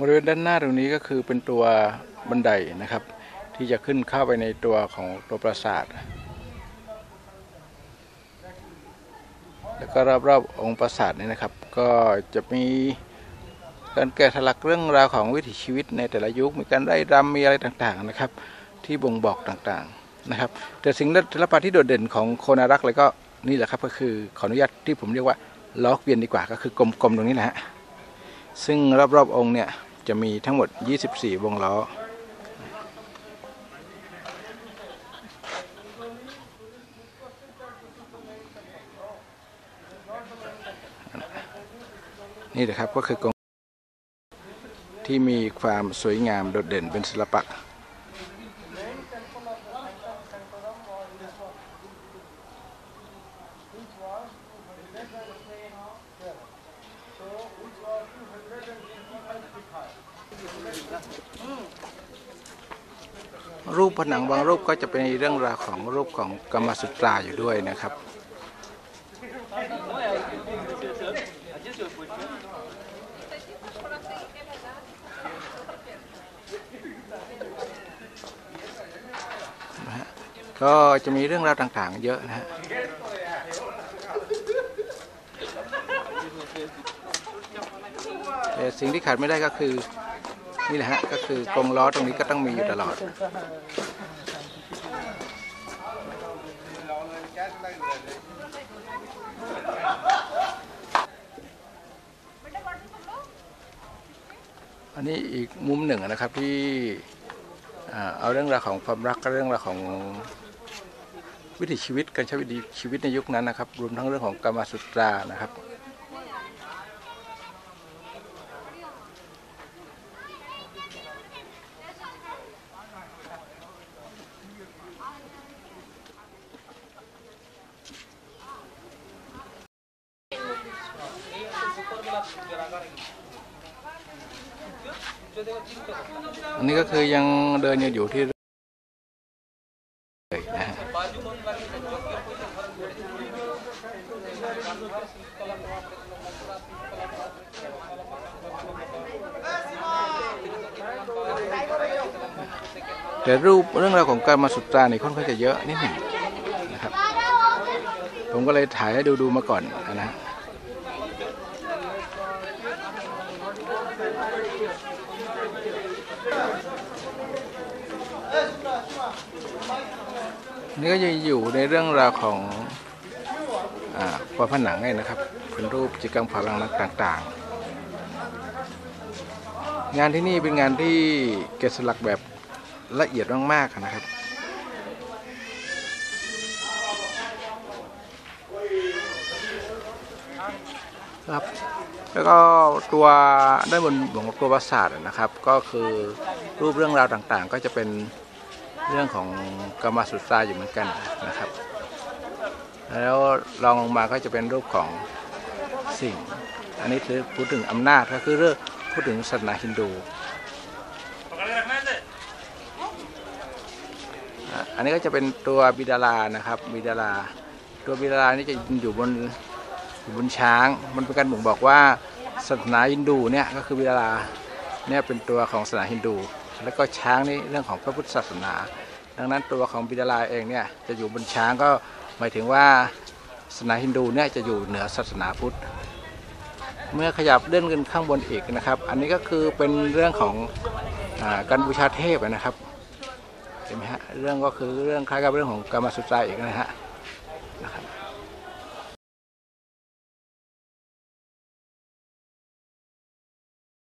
บริเวณด้านหน้าตรงนี้ก็คือเป็นตัวบันไดนะครับ ที่จะขึ้นเข้าไปในตัวของตัวปราสาท แล้วก็รอบๆองค์ปราสาทนี่นะครับ ก็จะมีการแกะสลักเรื่องราวของวิถีชีวิตในแต่ละยุค มีการไร่รำมีอะไรต่างๆนะครับ ที่บ่งบอกต่างๆนะครับ แต่สิ่งศิลปะที่โดดเด่นของโคนารักเลยก็นี่แหละครับก็คือขออนุญาตที่ผมเรียกว่าล้อเกวียนดีกว่าก็คือกลมๆตรงนี้นะฮะซึ่งรอบๆองค์เนี่ย จะมีทั้งหมด 24 วงล้อ นี่แหละครับก็คือกงที่มีความสวยงามโดดเด่นเป็นศิลปะ รูปผนังบางรูปก็จะเป็นเรื่องราวของรูปของกรรมสุตราอยู่ด้วยนะครับ ก็จะมีเรื่องราวต่างๆ เยอะนะฮะ แต่สิ่งที่ขาดไม่ได้ก็คือนี่แหละฮะก็คือกรงล้อตรงนี้ก็ต้องมีอยู่ตลอด อันนี้อีกมุมหนึ่งนะครับที่เอาเรื่องราวของความรักกับเรื่องราวของวิถีชีวิตการใช้วิถีชีวิตในยุคนั้นนะครับ รวมทั้งเรื่องของกรรมสุตรานะครับ อันนี้ก็คือยังเดินอยู่ที่เลยนะฮะแต่รูปเรื่องราวของการมาสุตรานี่ค่อนข้างจะเยอะนิดหนึ่งนะครับ ผมก็เลยถ่ายให้ดูดูมาก่อนนะฮะ นี่ก็จะอยู่ในเรื่องราวของอ่าฝาผนังเนี่ยนะครับเป็นรูปจิกรรมฝาผนังต่างๆ งานที่นี่เป็นงานที่แกะสลักแบบละเอียดมากๆนะครับครับแล้วก็ตัวด้านบนของตัวปราสาทนะครับ ก็คือรูปเรื่องราวต่างๆ ก็จะเป็น เรื่องของกรรมสุตราอยู่เหมือนกันนะครับ แล้วลองลงมาก็จะเป็นรูปของสิ่ง อันนี้คือพูดถึงอำนาจก็คือเรื่องพูดถึงศาสนาฮินดูอันนี้ก็จะเป็นตัวบิดารานะครับบิดาราตัวบิดารานี่จะอยู่บนอยู่บนช้าง มันเป็นการบ่งบอกว่าศาสนาฮินดูเนี่ยก็คือบิดาราเนี่ยเป็นตัวของศาสนาฮินดู แล้วก็ช้างนี่เรื่องของพระพุทธศาสนา ดังนั้นตัวของบิดาลาเองเนี่ยจะอยู่บนช้างก็หมายถึงว่าศาสนาฮินดูเนี่ยจะอยู่เหนือศาสนาพุทธ เมื่อขยับเลื่อนขึ้นข้างบนอีกนะครับ อันนี้ก็คือเป็นเรื่องของอการบูชาเทพนะครับเห็นไหมฮะเรื่องก็คือเรื่องคล้ายกับเรื่องของกรรมสุตราอีกนะฮะนะครับ